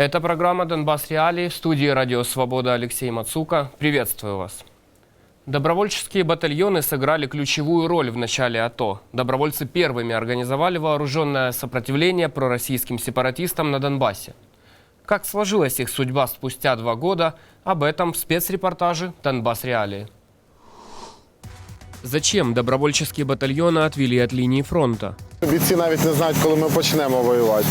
Это программа «Донбасс Реалии» в студии «Радио Свобода» Алексей Мацука. Приветствую вас. Добровольческие батальоны сыграли ключевую роль в начале АТО. Добровольцы первыми организовали вооруженное сопротивление пророссийским сепаратистам на Донбассе. Как сложилась их судьба спустя два года, об этом в спецрепортаже «Донбасс Реалии». Зачем добровольческие батальоны отвели от линии фронта? Бійці навіть не знають, коли ми почнемо воювати.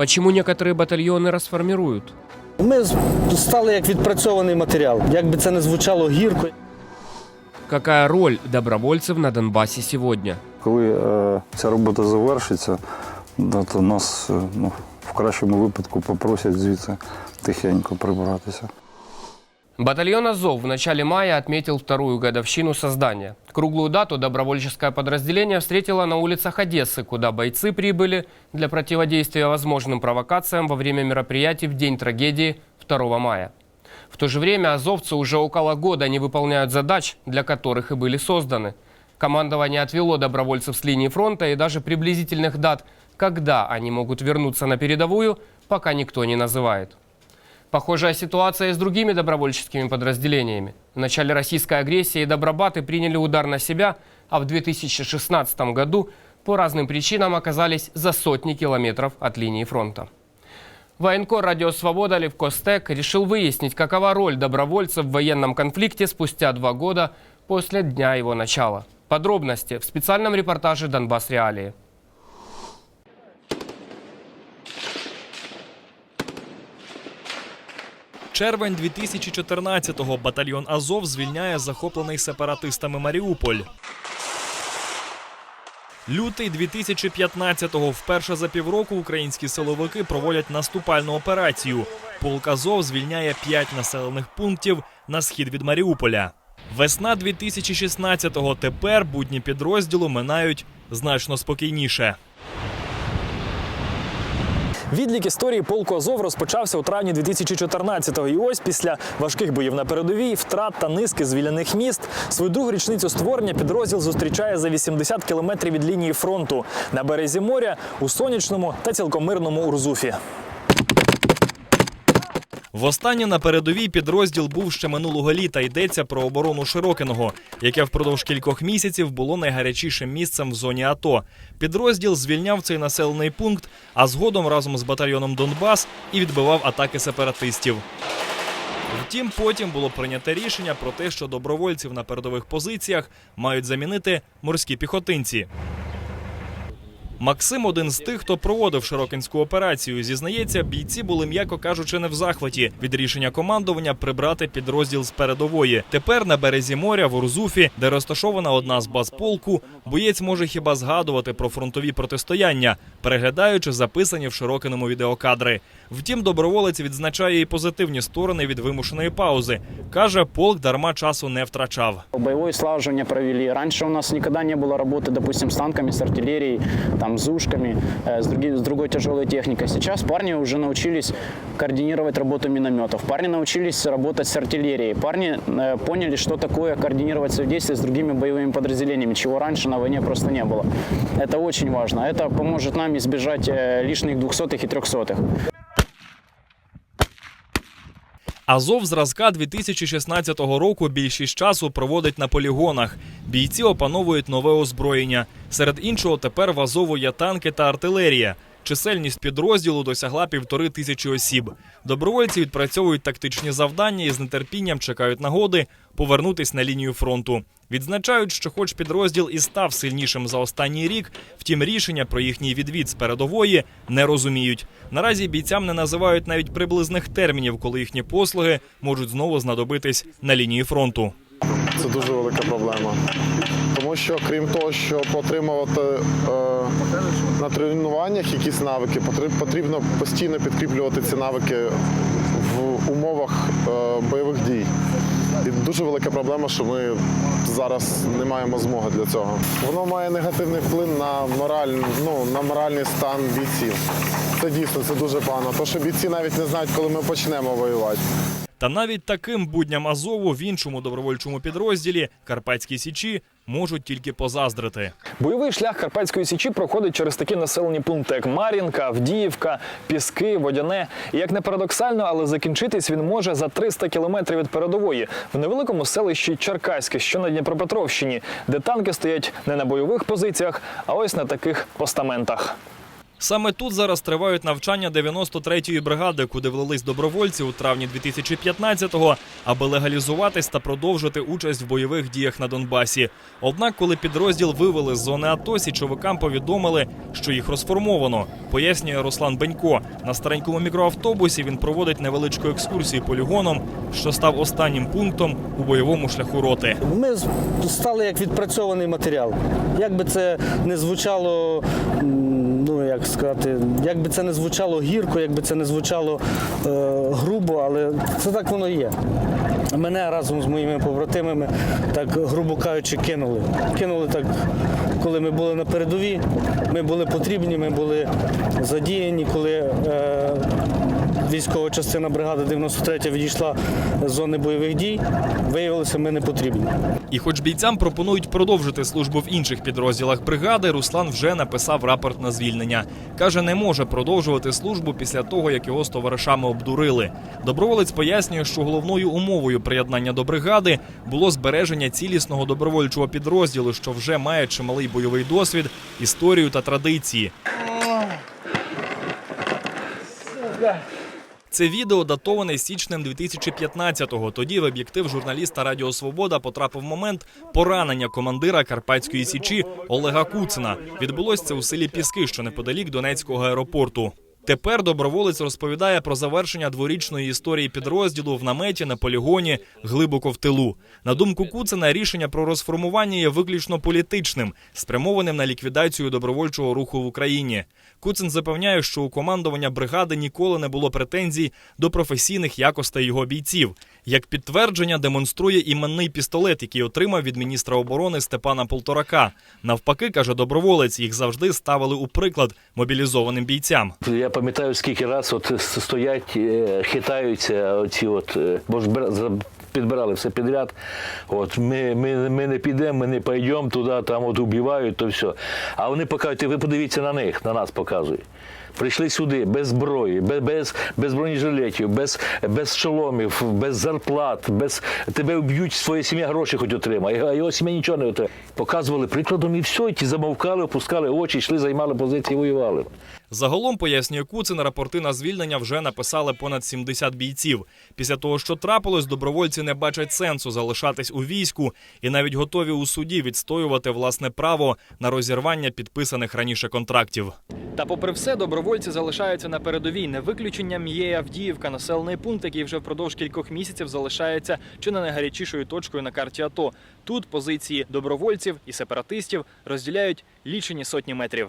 Почему некоторые батальоны расформируют? Ми стали як відпрацьований матеріал. Як би це не звучало гірко. Какая роль добровольцев на Донбассе сегодня? Коли е, ця робота завершиться, да, то нас е, ну, в кращому випадку попросять звідси тихенько прибратися. Батальон «Азов» в начале мая отметил вторую годовщину создания. Круглую дату добровольческое подразделение встретило на улицах Одессы, куда бойцы прибыли для противодействия возможным провокациям во время мероприятий в день трагедии 2 мая. В то же время азовцы уже около года не выполняют задач, для которых и были созданы. Командование отвело добровольцев с линии фронта и даже приблизительных дат, когда они могут вернуться на передовую, пока никто не называет. Похожая ситуация и с другими добровольческими подразделениями. В начале российской агрессии добробаты приняли удар на себя, а в 2016 году по разным причинам оказались за сотни километров от линии фронта. Военкор «Радио Свобода» Лев Костек решил выяснить, какова роль добровольцев в военном конфликте спустя два года после дня его начала. Подробности в специальном репортаже «Донбасс Реалии». Червень 2014-го батальйон Азов звільняє захоплений сепаратистами Маріуполь. Лютий 2015-го вперше за півроку українські силовики проводять наступальну операцію. Полк Азов звільняє п'ять населених пунктів на схід від Маріуполя. Весна 2016-го тепер будні підрозділу минають значно спокійніше. Відлік історії полку Азов розпочався у травні 2014-го. І ось після важких боїв на передовій, втрат та низки звільнених міст, свою другу річницю створення підрозділ зустрічає за 80 кілометрів від лінії фронту на березі моря у сонячному та цілком мирному Урзуфі. Востаннє на передовій підрозділ був ще минулого літа. Йдеться про оборону Широкиного, яке впродовж кількох місяців було найгарячішим місцем в зоні АТО. Підрозділ звільняв цей населений пункт, а згодом разом з батальйоном Донбас і відбивав атаки сепаратистів. Втім, потім було прийнято рішення про те, що добровольців на передових позиціях мають замінити морські піхотинці. Максим один з тих, хто проводив Широкинську операцію. Зізнається, бійці були, м'яко кажучи, не в захваті від рішення командування прибрати підрозділ з передової. Тепер на березі моря в Урзуфі, де розташована одна з баз полку, боєць може хіба згадувати про фронтові протистояння, переглядаючи записані в Широкиному відеокадри. Втім, доброволець відзначає і позитивні сторони від вимушеної паузи. каже, полк дарма часу не втрачав. Боевое слаживание провели. Раньше у нас никогда не было работы, допустим, с танками, с артиллерией, там, с ушками, э, с, други- с другой тяжелой техникой. Сейчас парни уже научились координировать работу минометов. Парни научились работать с артиллерией. Парни э, поняли, что такое координировать свои действия с другими боевыми подразделениями, чего раньше на войне просто не было. Это очень важно. Это поможет нам избежать э, лишних двухсотых и трехсотых. Азов зразка 2016 року більшість часу проводить на полігонах. Бійці опановують нове озброєння. Серед іншого, тепер в Азову є танки та артилерія. Чисельність підрозділу досягла півтори тисячі осіб. Добровольці відпрацьовують тактичні завдання і з нетерпінням чекають нагоди повернутись на лінію фронту. Відзначають, що, хоч підрозділ і став сильнішим за останній рік, втім рішення про їхній відвід з передової не розуміють. Наразі бійцям не називають навіть приблизних термінів, коли їхні послуги можуть знову знадобитись на лінії фронту. Це дуже велика проблема. Тому що, крім того, щоб отримувати е, на тренуваннях якісь навики, потрібно постійно підкріплювати ці навики в умовах е, бойових дій. І дуже велика проблема, що ми зараз не маємо змоги для цього. Воно має негативний вплив на мораль, ну, на моральний стан бійців. Це дійсно це дуже погано. То, що бійці навіть не знають, коли ми почнемо воювати. Та навіть таким будням Азову в іншому добровольчому підрозділі Карпатській Січі можуть тільки позаздрити. Бойовий шлях Карпатської січі проходить через такі населені пункти, як Мар'їнка, Авдіївка, Піски, Водяне. І як не парадоксально, але закінчитись він може за 300 кілометрів від передової в невеликому селищі Черкаське, що на Дніпропетровщині, де танки стоять не на бойових позиціях, а ось на таких постаментах. Саме тут зараз тривають навчання 93-ї бригади, куди влились добровольці у травні 2015-го, аби легалізуватись та продовжити участь в бойових діях на Донбасі. Однак, коли підрозділ вивели з зони АТО, січовикам повідомили, що їх розформовано. Пояснює Руслан Бенько. На старенькому мікроавтобусі він проводить невеличку екскурсію полігоном, що став останнім пунктом у бойовому шляху роти. Ми стали як відпрацьований матеріал. Як би це не звучало, ну як сказати, як би це не звучало гірко, як би це не звучало е, грубо, але це так воно є. Мене разом з моїми побратимами, так грубо кажучи, кинули. Кинули так, коли ми були на передовій, ми були потрібні, ми були задіяні, коли е, військова частина бригади 93 відійшла з зони бойових дій, виявилося, ми не потрібні. І хоч бійцям пропонують продовжити службу в інших підрозділах бригади, Руслан вже написав рапорт на звільнення. Каже, не може продовжувати службу після того, як його з товаришами обдурили. Доброволець пояснює, що головною умовою приєднання до бригади було збереження цілісного добровольчого підрозділу, що вже має чималий бойовий досвід, історію та традиції. Це відео датоване січнем 2015-го. Тоді в об'єктив журналіста Радіо Свобода потрапив момент поранення командира Карпатської січі Олега Куцина. Відбулось це у селі Піски, що неподалік Донецького аеропорту. Тепер доброволець розповідає про завершення дворічної історії підрозділу в наметі на полігоні глибоко в тилу. На думку Куцина, рішення про розформування є виключно політичним, спрямованим на ліквідацію добровольчого руху в Україні. Куцин запевняє, що у командування бригади ніколи не було претензій до професійних якостей його бійців. Як підтвердження демонструє іменний пістолет, який отримав від міністра оборони Степана Полторака. Навпаки, каже доброволець, їх завжди ставили у приклад мобілізованим бійцям. Я пам'ятаю, скільки раз от стоять, е, хитаються оці от, е, бо ж підбирали все підряд. От ми, ми, ми не підемо, ми не пойдемо туди, там от убивають, то все. А вони показують, ви подивіться на них, на нас показують. Прийшли сюди без зброї, без, без, без бронежилетів, без, без шоломів, без зарплат, без тебе вб'ють, своя сім'я гроші хоч отримає, а його сім'я нічого не отримає. Показували прикладом і все, і ті замовкали, опускали очі, йшли, займали позиції, воювали. Загалом, пояснює Куцин, рапорти на звільнення вже написали понад 70 бійців. Після того, що трапилось, добровольці не бачать сенсу залишатись у війську і навіть готові у суді відстоювати власне право на розірвання підписаних раніше контрактів. Та попри все, добровольці залишаються на передовій. Не виключенням є Авдіївка, населений пункт, який вже впродовж кількох місяців залишається чи не найгарячішою точкою на карті АТО. Тут позиції добровольців і сепаратистів розділяють лічені сотні метрів.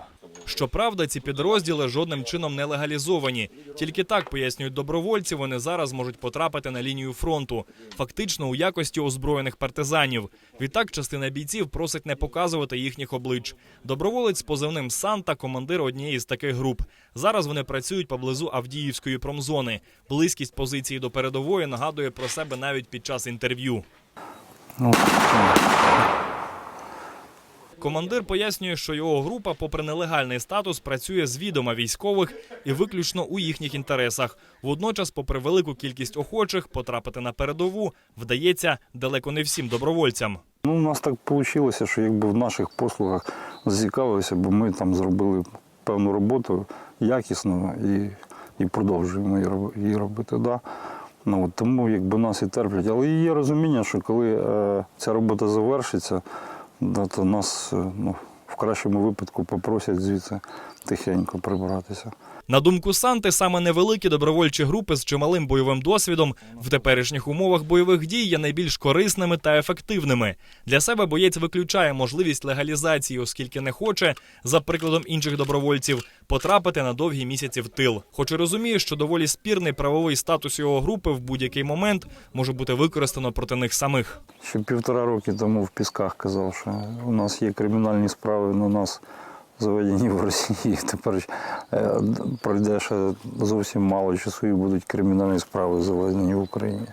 Щоправда, ці підрозділи жодним чином не легалізовані. Тільки так пояснюють добровольці, вони зараз можуть потрапити на лінію фронту, фактично у якості озброєних партизанів. Відтак, частина бійців просить не показувати їхніх облич. Доброволець з позивним Санта, командир однієї з таких груп. Зараз вони працюють поблизу Авдіївської промзони. Близькість позиції до передової нагадує про себе навіть під час інтерв'ю. Командир пояснює, що його група, попри нелегальний статус, працює з відома військових і виключно у їхніх інтересах. Водночас, попри велику кількість охочих, потрапити на передову вдається далеко не всім добровольцям. Ну, у нас так вийшло, що якби в наших послугах зацікавилися, бо ми там зробили певну роботу якісно і, і продовжуємо її робити. Да. Ну, от, тому якби нас і терплять. Але є розуміння, що коли е, ця робота завершиться, да, то нас е, ну, кращому випадку попросять звідси тихенько прибратися. На думку Санти, саме невеликі добровольчі групи з чималим бойовим досвідом в теперішніх умовах бойових дій є найбільш корисними та ефективними. Для себе боєць виключає можливість легалізації, оскільки не хоче, за прикладом інших добровольців, потрапити на довгі місяці в тил. Хоч і розуміє, що доволі спірний правовий статус його групи в будь-який момент може бути використано проти них самих. Ще півтора роки тому в Пісках казав, що у нас є кримінальні справи на нас заведені в Росії. Тепер е, пройде ще зовсім мало часу і будуть кримінальні справи заведені в Україні.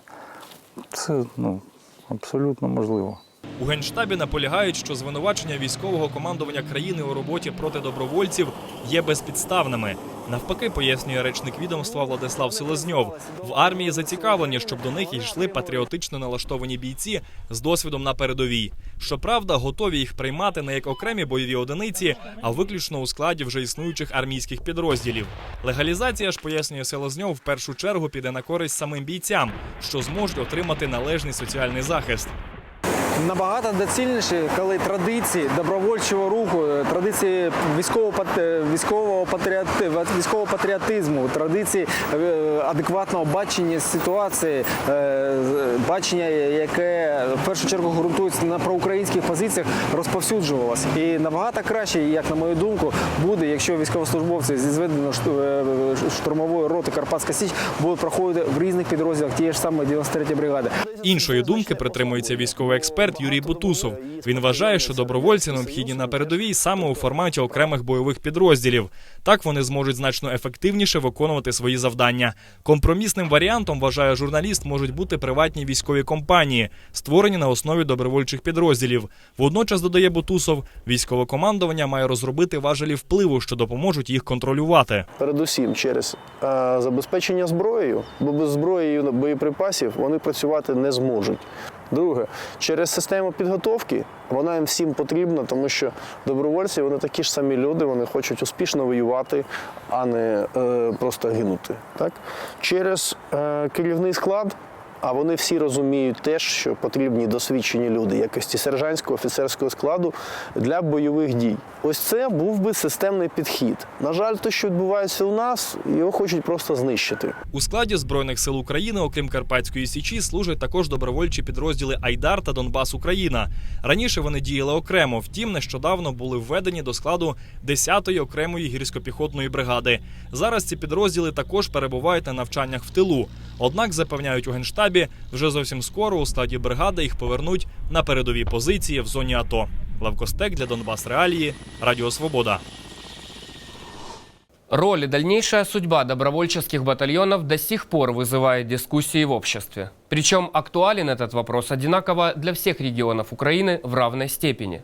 Це ну, абсолютно можливо. У генштабі наполягають, що звинувачення військового командування країни у роботі проти добровольців є безпідставними. Навпаки, пояснює речник відомства Владислав Селезньов. В армії зацікавлені, щоб до них йшли патріотично налаштовані бійці з досвідом на передовій. Щоправда, готові їх приймати не як окремі бойові одиниці, а виключно у складі вже існуючих армійських підрозділів. Легалізація ж пояснює Селезньов в першу чергу піде на користь самим бійцям, що зможуть отримати належний соціальний захист. Набагато доцільніше, коли традиції добровольчого руху, е, традиції військового е, військового патріотизму, традиції е, адекватного бачення ситуації, бачення, яке в першу чергу ґрунтується на проукраїнських позиціях, розповсюджувалося. І набагато краще, як на мою думку, буде, якщо військовослужбовці зі зведеної штурмової роти Карпатська Січ будуть проходити в різних підрозділах тієї ж самої 93 бригади. Іншої думки притримується військовий експерт Юрій Бутусов. Він вважає, що добровольці необхідні на передовій саме у форматі окремих бойових підрозділів. Так вони зможуть значно ефективніше виконувати свої завдання. Компромісним варіантом вважає журналіст, можуть бути приватні військові компанії, створені на основі добровольчих підрозділів. Водночас додає Бутусов, військове командування має розробити важелі впливу, що допоможуть їх контролювати. Передусім через е, забезпечення зброєю, бо без зброї і боєприпасів вони працювати не зможуть. Друге, через систему підготовки вона їм всім потрібна, тому що добровольці вони такі ж самі люди, вони хочуть успішно воювати, а не е, просто гинути. Так? Через е, керівний склад. А вони всі розуміють теж, що потрібні досвідчені люди якості сержантського офіцерського складу для бойових дій. Ось це був би системний підхід. На жаль, те, що відбувається у нас, його хочуть просто знищити. У складі збройних сил України, окрім Карпатської січі, служать також добровольчі підрозділи Айдар та Донбас Україна. Раніше вони діяли окремо, втім, нещодавно були введені до складу 10-ї окремої гірсько-піхотної бригади. Зараз ці підрозділи також перебувають на навчаннях в тилу. Однак запевняють у генштабі, вже зовсім скоро у складі бригади їх повернуть на передові позиції в зоні АТО. Лавкостек для Донбас Реалії, Радіо Свобода. Роль и дальнейшая судьба добровольческих батальонов до сих пор вызывает дискуссии в обществе. Причем актуален этот вопрос одинаково для всех регионов Украины в равной степени.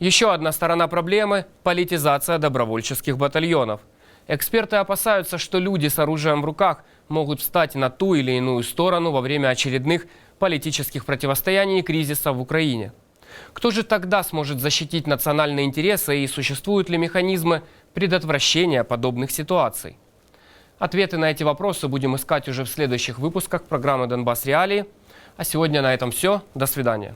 Еще одна сторона проблемы – политизация добровольческих батальонов. Эксперты опасаются, что люди с оружием в руках могут встать на ту или иную сторону во время очередных политических противостояний и кризисов в Украине. Кто же тогда сможет защитить национальные интересы и существуют ли механизмы предотвращения подобных ситуаций? Ответы на эти вопросы будем искать уже в следующих выпусках программы «Донбасс Реалии». А сегодня на этом все. До свидания.